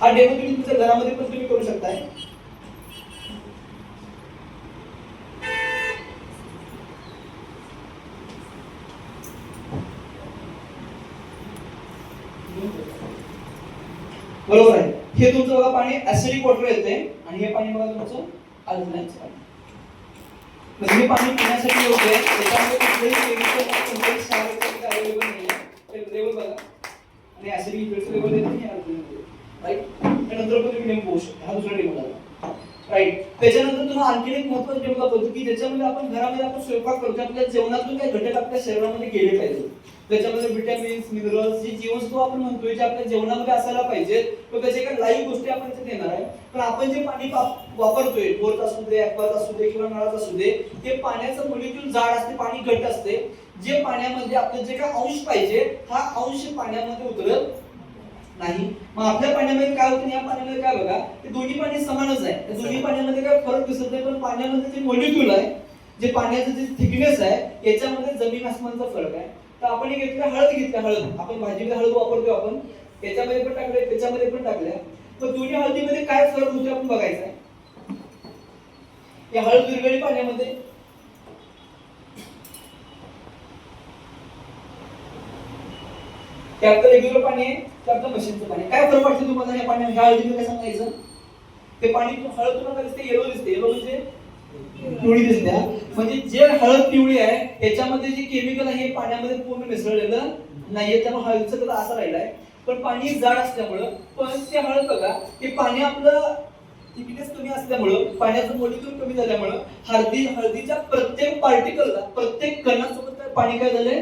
हा डेमो तुम्ही तुमच्या घरामध्ये पण तुम्ही करू शकताय. बरोबर आहे. हे तुमचं बघा पाणी ऍसिडिक वॉटर येते आणि हे पाणी बघा तुमचं अल्कलाईनचं पाणी. म्हणजे हे पाणी पिण्यासाठी योग्य आहे त्याच्यामध्ये कुठलेही केमिकल कोणतेही क्षार अवेलेबल नाही आहे लेवल बघा. आणि ऍसिडिक लेवल येते आणि अल्कलाईन राईट त्यानंतर पण तुम्ही नेम होऊ शकता. हा दुसरा टेबल आला राईट त्याच्यानंतर तुम्हाला आणखी एक महत्त्वाचा टेबल दाखवतो की ज्याच्यामध्ये आपण घरामध्ये आपण स्वयंपाक करतो आपल्या जेवणातून काही घटक आपल्या शरीरामध्ये गेले पाहिजे त्याच्यामध्ये विटॅमिन्स मिनरल्स जे जीवनसत्व आपण म्हणतोय जे आपल्या जेवणामध्ये असायला पाहिजे तर त्याचे काही लाईव्ह गोष्टी आपण इथे देणार आहे. पण आपण जे पाणी वापरतोय बोरचा असू दे ऍक्वाचा असू दे किंवा नळाच असू दे ते पाण्याचं मुलीतून जाड असते पाणी घट असते. जे पाण्यामध्ये आपलं जे काय अंश पाहिजे हा अंश पाण्यामध्ये उतरत नाही. मग आपल्या पाण्यामध्ये काय होतं या पाण्यामध्ये काय बघा ते दोन्ही पाणी समानच आहे. त्या दोन्ही पाण्यामध्ये काय फरक दिसत नाही पण पाण्यामध्ये जे मोलिक्यूल आहे जे पाण्याचं जे थिकनेस आहे याच्यामध्ये जमीन आसमानचा फरक आहे. तर आपण एक घेतलं हळद घेतलं हळद. आपण भाजीमध्ये हळद वापरतो आपण. त्याच्यामध्ये पण टाकले त्याच्यामध्ये पण टाकल्या. तर दोन्ही हळदीमध्ये काय फरक होतो आपण बघायचा आहे. या हळद दुर्गळी पाण्यामध्ये त्यात रेग्युलर पाणी आहे ते आपलं मशीनचं पाणी. आहे. काय फरक वाटतं तुम्हाला या पाण्यात ह्या हळदी काय सांगायचं? ते पाणी हळद तुम्हाला दिसते येलो दिसते. येलो म्हणजे पिवळी दिसते म्हणजे जे हळद पिवळी आहे त्याच्यामध्ये जे केमिकल आहे हे पाण्यामध्ये पूर्ण मिसळलेलं नाहीये. त्यामुळे हळदीचा कलर असा आहे पण पाणी जाड असल्यामुळं पण ते हळद बघा ते पाणी आपलं थिकनेस कमी असल्यामुळं पाण्याचं मोलिक्यूल कमी झाल्यामुळं हळदी हळदीच्या प्रत्येक पार्टिकलला प्रत्येक कणासोबत पाणी काय झालंय?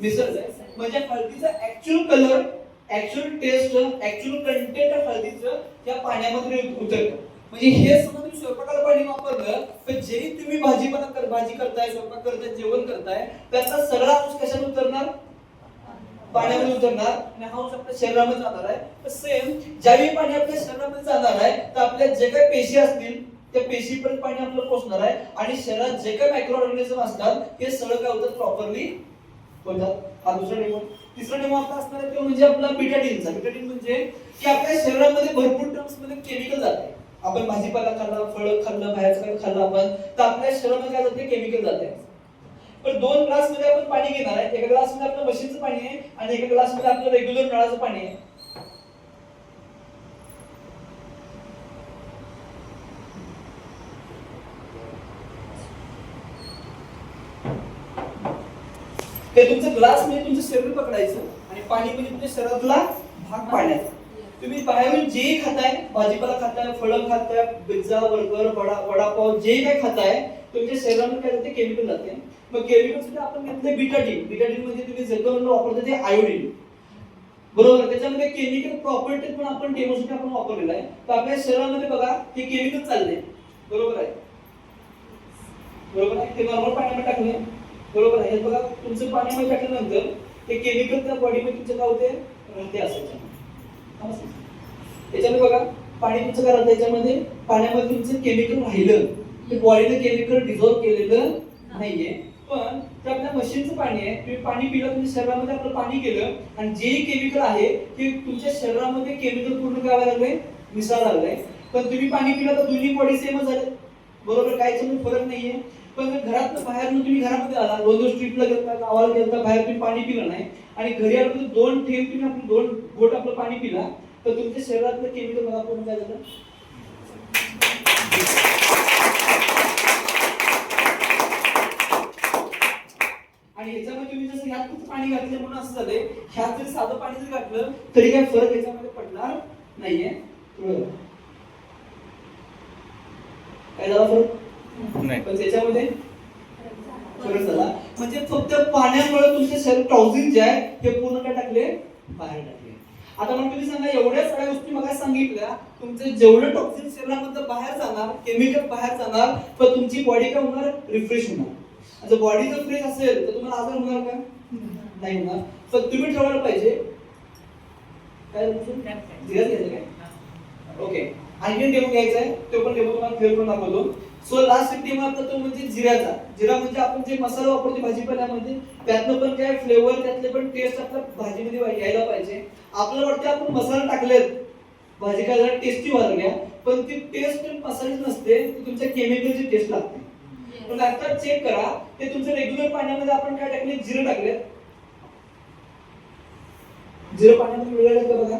मिसळलंय. म्हणजे हळदीचा actual colour actual taste actual content हळदीचं या पाण्यामध्ये उतरतं. म्हणजे हे समजा तुम्ही स्वयंपाकाला पाणी वापरलं तर जेही तुम्ही भाजी कर भाजी करताय स्वयंपाक करताय जेवण करताय त्याचा सगळा अंश कशात उतरणार? पाण्यामध्ये उतरणार. आणि हा अंश आपल्या शरीरामध्ये जाणार आहे. तर सेम ज्यावेळी पाणी आपल्या शरीरामध्ये जाणार आहे तर आपल्या जे काही पेशी असतील त्या पेशीपर्यंत पाणी आपल्याला पोहोचणार आहे. आणि शरीरात जे काही मायक्रो ऑर्गॅनिझम असतात ते सगळं काय होतात प्रॉपरली हा दुसरा डेमो तिसरा डेमो आपला असणार आहे तो म्हणजे आपला बिटाडीनचा बिटाडीन म्हणजे की आपल्या शरीरामध्ये भरपूर टर्म्समध्ये केमिकल जाते. आपण भाजीपाला खाल्ला फळ खाल्लं बाहेरचं काही खाल्लं आपण तर आपल्या शरीरामध्ये काय जाते? केमिकल जाते. पण दोन ग्लासमध्ये आपण पाणी घेणार आहे. एका ग्लासमध्ये आपलं मशीनचं पाणी आहे आणि एका ग्लासमध्ये आपलं रेग्युलर नळाचं पाणी आहे. ते तुमचं ग्लास म्हणजे तुमचं शरीर पकडायचं आणि पाणी म्हणजे तुमच्या शरीरातला भाग पाडायचा. तुम्ही बाहेरून जे खाताय भाजीपाला खाताय फळं खाताय पिझ्झा बर्गर वडा वडापाव जे काय खाताय तुमच्या शरीरामध्ये काय जाते केमिकल जाते. मग केमिकल सुद्धा आपण घेतलं बिटाडीन बिटाडीन म्हणजे तुम्ही जगवलं वापरता ते आयोडीन बरोबर? त्याच्यामध्ये केमिकल प्रॉपर्टी पण आपण डेमोसाठी आपण वापरलेला आहे. तर आपल्या शरीरामध्ये बघा हे केमिकल चालले बरोबर आहे? बरोबर आहे? ते नॉर्मल पाण्यामध्ये टाकले बरोबर आहे. बघा तुमचं पाण्यामध्ये टाकल्यानंतर ते केमिकल त्या बॉडीमध्ये तुमचं काय होते ते असायचं त्याच्यामध्ये बघा पाणी तुमचं काय राहतं? त्याच्यामध्ये पाण्यामध्ये तुमचं केमिकल राहिलं. ते बॉडीनं केमिकल डिझॉल्व केलेलं नाहीये. पण ते आपल्या मशीनचं पाणी आहे. तुम्ही पाणी पिलं तुमच्या शरीरामध्ये आपलं पाणी केलं आणि जे केमिकल आहे ते तुमच्या शरीरामध्ये केमिकल पूर्ण काय लागलंय? मिसळायला लागलंय. पण तुम्ही पाणी पिलं तर दोन्ही बॉडी सेमच झाले. बरोबर काहीच फरक नाहीये. पण घरात बाहेर तुम्ही घरामध्ये आला दोन दोन स्ट्रीटला गेला गावाला गेला बाहेर तुम्ही पाणी पिलं नाही आणि घरी आलं तर दोन थेंब तुम्ही आपण दोन घोट आपलं पाणी पिला तर तुमच्या शरीरातलं केमिकल मला काय झालं? आणि याच्यामध्ये तुम्ही जसं ह्यात फक्त पाणी घातलं म्हणून असं झालंय ह्यात जर साधं पाणी जर घातलं तरी काय फरक याच्यामध्ये पडणार नाहीये. कळलं? काय झाला फरक नाही. पण त्याच्यामध्ये? फरक झाला म्हणजे फक्त पाण्यामुळे तुमचे शरीर टॉक्झिन जे आहे ते पूर्ण काय टाकले? बाहेर टाकले. आता मग तुम्ही सांगा एवढ्या सगळ्या गोष्टी मला सांगितल्या तुमचं जेवढं टॉक्झिन शरीरामध्ये बाहेर जाणार केमिकल बाहेर जाणार तर तुमची बॉडी काय होणार? रिफ्रेश होणार. जर बॉडी जर फ्रेश असेल तर तुम्हाला आजार होणार का? नाही होणार. पण तुम्ही ठरवायला पाहिजे. काय ओके आणखी डेमो घ्यायचा आहे. तो पण डेमो तुम्हाला क्लिअर करून दाखवतो. सो लास्ट एक डेमो आपला तो म्हणजे जिऱ्याचा. जिरा म्हणजे आपण जे मसाला वापरतो भाजीपाल्यामध्ये त्यातनं पण काय फ्लेवर त्यातले पण टेस्ट आपल्या भाजीमध्ये यायला पाहिजे. आपल्याला वाटतं आपण मसाला टाकलेत. भाजी काय जरा टेस्टी व्हायला लागल्या पण ती टेस्ट मसालीच नसते ती तुमच्या केमिकलची टेस्ट लागते. पण आता चेक करा ते तुमचं रेग्युलर पाण्यामध्ये आपण काय टाकले? जिरं टाकले जिरं पाण्यामध्ये वेगळं टाकलं बघा?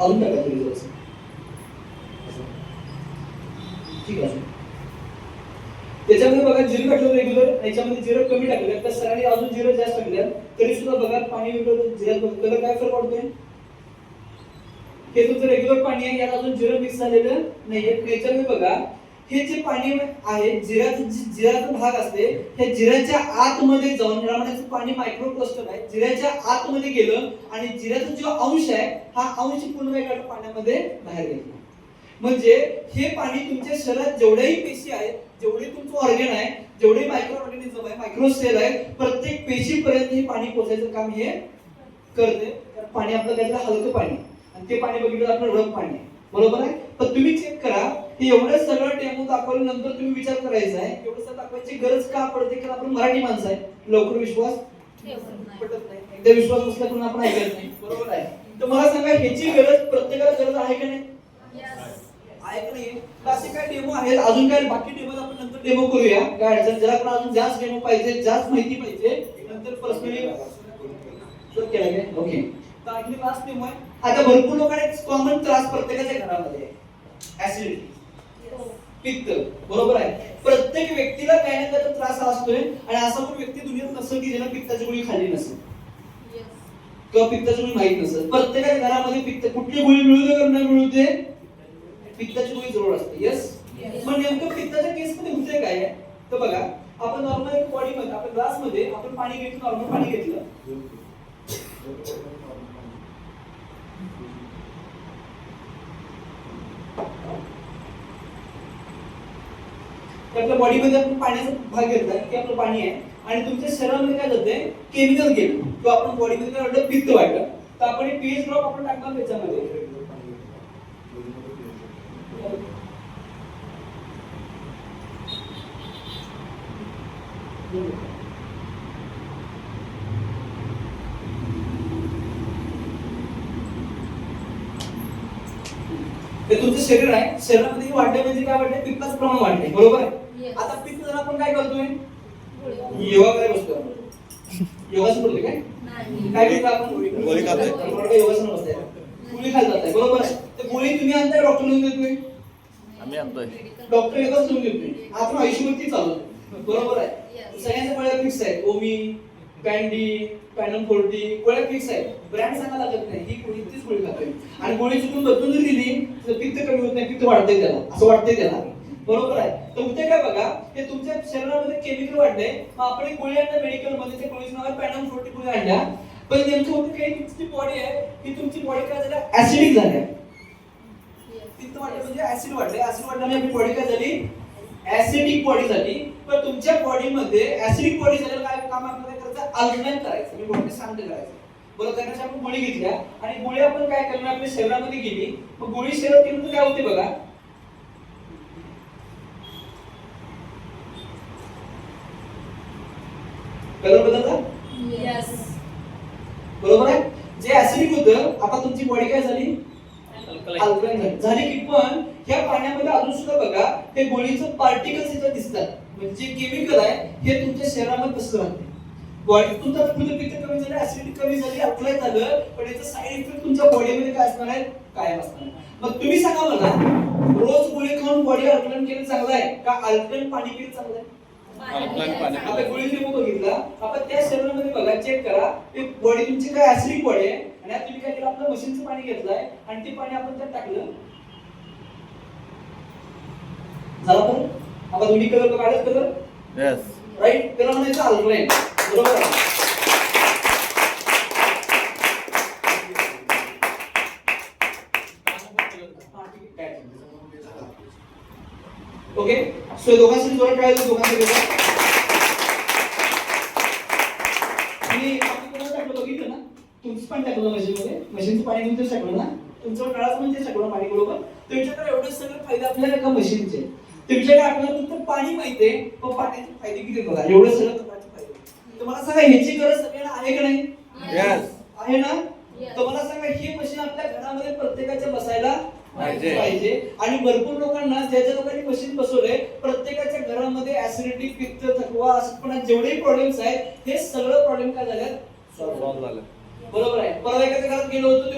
अजून टाका तुम्ही जरासं. ठीक आहे. त्याच्यामध्ये बघा जिरं टाकलं रेग्युलर याच्यामध्ये जिरं कमी टाकलं. तर सरांनी अजून जिरं जास्त टाकलं तरी सुद्धा बघा पाणी वेगळं जिऱ्यात काय फरक पडतोय हे तुमचं रेग्युलर पाणी आहे यात अजून जिरं मिक्स झालेलं नाहीये. याच्यामध्ये बघा हे जे पाणी आहे जिऱ्याचं जे जिऱ्याचा भाग असते हे जिऱ्याच्या आतमध्ये जाऊन याला पाणी मायक्रोक्लस्टर आहे जिऱ्याच्या आतमध्ये गेलं आणि जिऱ्याचा जो अंश आहे हा अंश पूर्ण एका पाण्यामध्ये बाहेर गेला. म्हणजे हे पाणी तुमच्या शरीरात जेवढ्याही पेशी आहेत जेवढे तुमचं ऑर्गन आहे जेवढे मायक्रो ऑर्गॅनिझम आहे मायक्रोसेल आहे प्रत्येक पेशीपर्यंत हे पाणी पोहोचायचं काम हे करते. तर पाणी आपलं त्यातलं हलकं पाणी आणि ते पाणी बघितलं आपलं रफ पाणी आहे. बरोबर आहे? तर तुम्ही चेक करा हे एवढं सगळं डेमो दाखवल्यानंतर तुम्ही विचार करायचा आहे. एवढं सगळं दाखवायची गरज का पडते? कारण आपण मराठी माणसं आहे. लवकर विश्वास पटत नाही. एकदा विश्वास आपण ऐकत नाही. बरोबर आहे. तर मला सांगा ह्याची गरज प्रत्येकाला गरज आहे का नाही? आहे का नाही? असे काय डेमो आहेत? अजून काय बाकी डेमो आपण नंतर डेमो करूया. काय अडचण? ज्याला पण अजून जास्त डेमो पाहिजे जास्त माहिती पाहिजे. नंतर पर्सनली केला काय? ओके तर आणखी लास्ट डेमो आहे. आता भरपूर लोकांना कॉमन त्रास प्रत्येकाच्या घरामध्ये ऍसिडिटी पित्त. बरोबर आहे? प्रत्येक व्यक्तीला काही ना काही त्रास असतोय आणि असा पण व्यक्ती दुनियेत नसेल की ज्याला पित्ताची गोळी खाल्ली नसेल. किंवा पित्ताची गोळी माहीत नसेल. प्रत्येकाच्या घरामध्ये पित्त कुठली गोळी मिळू दे नाही मिळू दे पित्ताची गोळी जवळ असते. यस मग नेमकं पित्ताच्या केस मध्ये होते काय? तर बघा आपण नॉर्मल एक बॉडी मध्ये आपण ग्लासमध्ये आपण पाणी घेतलं नॉर्मल पाणी घेतलं. तर आपल्या बॉडीमध्ये आपण पाण्याचा भाग घेतला की आपलं पाणी आहे. आणि तुमच्या शरीरामध्ये काय जाते केमिकल गेलं किंवा आपण बॉडीमध्ये काय वाटलं पित्त वाटलं तर आपण पीएच ड्रॉप आपण टाकणार त्याच्यामध्ये. ते तुमचं शरीर आहे. शरीरामध्ये वाढले म्हणजे काय वाटते पित्ताचं प्रमाण वाढते. बरोबर आहे? आता पित्त जर आपण काय करतोय? योगा करायला बसतो योगासन करतोय काय? काय करतो आपण? गोळी खातोय. योगासन बसतोय गोळी खात जाताय. बरोबर आहे. तर गोळी तुम्ही आणताय डॉक्टर लिहून देतोय? आम्ही आणतोय. डॉक्टर एकच लिहून देतोय. आपण आयुष्यभर चालवतो बरोबर आहे. सगळ्यांच्या गोळ्या फिक्स आहेत. ओमी कॅन्डी पॅनम फोर्टी गोळ्या फिक्स आहेत. ब्रँड सांगायला लागत नाही. ही गोळी तीच गोळी खातोय आणि गोळी चुकून बदलून जर दिली तर पित्त कमी होत नाही. पित्त वाढतंय त्याला. असं वाटतंय त्याला. बरोबर आहे. तर उद्या काय बघा हे तुमच्या शरीरामध्ये केमिकल वाढले. मग आपण एक गोळी आणल्या मेडिकलमध्ये त्या गोळीचं नाव पॅनम फोर्टी गोळी आणल्या. पण नेमकं होतं काही तुमची बॉडी आहे ती तुमची बॉडी काय झाली? ऍसिडिक झाली तिथं वाटलं म्हणजे ऍसिड वाढले. ऍसिड वाढल्याने आपली बॉडी काय झाली? ऍसिडिक बॉडी झाली. पण तुमच्या बॉडीमध्ये ऍसिडिक बॉडी झाल्यावर काय काम आपल्याला करायचं? अल्टरनेट करायचं. मी बॉडी सांगते करायचं. बरं त्यासाठी आपण गोळी घेतल्या. आणि गोळी आपण काय करणार आपल्या शरीरामध्ये गेली. मग गोळी शरीरात तर काय होते बघा? कलर बदलला? बरोबर आहे? जे ऍसिडिक होतं आता तुमची बॉडी काय झाली? झाली. की पण ह्या पाण्यामध्ये अजून सुद्धा बघा हे गोळीचं पार्टिकल्स इथं दिसतात. म्हणजे जे केमिकल आहे हे तुमच्या शरीरामध्ये तसं राहते. बॉडी तुमचा तुमचं पित्त कमी झालं ऍसिडिटी कमी झाली अल्कलाइन झालं पण याचा साईड इफेक्ट तुमच्या बॉडीमध्ये काय असणार आहे? कायम असणार आहे. मग तुम्ही सांगा मला रोज गोळी खाऊन बॉडी अल्कलाइन केलं चांगलं आहे का अल्कलाइन पाणी केलं चांगलं आहे? Alkaline पाणी. आता गोळी लिंबू बघितला. आपण त्या शरीरामध्ये बघा चेक करा. ते बॉडी तुमची काय ऍसिडिक बॉडी आहे आणि आता तुम्ही काय केलं आपलं मशीनचं पाणी घेतलंय आणि ते पाणी आपण त्यात टाकलं. झाला पण? आता दोन्ही कलर काढत कलर राईट त्याला म्हणायचं अल्कलाइन बरोबर आहे ओके सो दोघांसाठी जोरात टाळायचं दोघांसाठी आणि टाकलं बघितलं ना? तुमचं पण टाकलं मशीनमध्ये. मशीनचं पाणी तुमचं टाकलं ना? तुमचं नळाचं म्हणजे टाकलं पाणी बरोबर. तुमच्याकडे एवढं सगळं फायदा आपल्याला का मशीनचे? तुमच्याकडे आपल्याला फक्त पाणी माहिती आहे पण पाण्याचे फायदे किती बघा? एवढं सगळं पाण्याचे तुम्हाला सांगा ह्याची गरज सगळ्यांना आहे का नाही Yes. आहे ना तर मला सांगा ही मशीन आपल्या घरामध्ये प्रत्येकाच्या बसायला पाहिजे. पाहिजे आणि भरपूर लोकांना ज्या ज्या लोकांनी मशीन बसवलंय प्रत्येकाच्या घरामध्ये ऍसिडिटी पित्त थकवा असं जेवढेही प्रॉब्लेम्स आहेत. हे सगळं प्रॉब्लेम काय झाल्यात? सॉल्व्ह झालं बरोबर आहे. परवा एखाद्या घरात गेलो होतो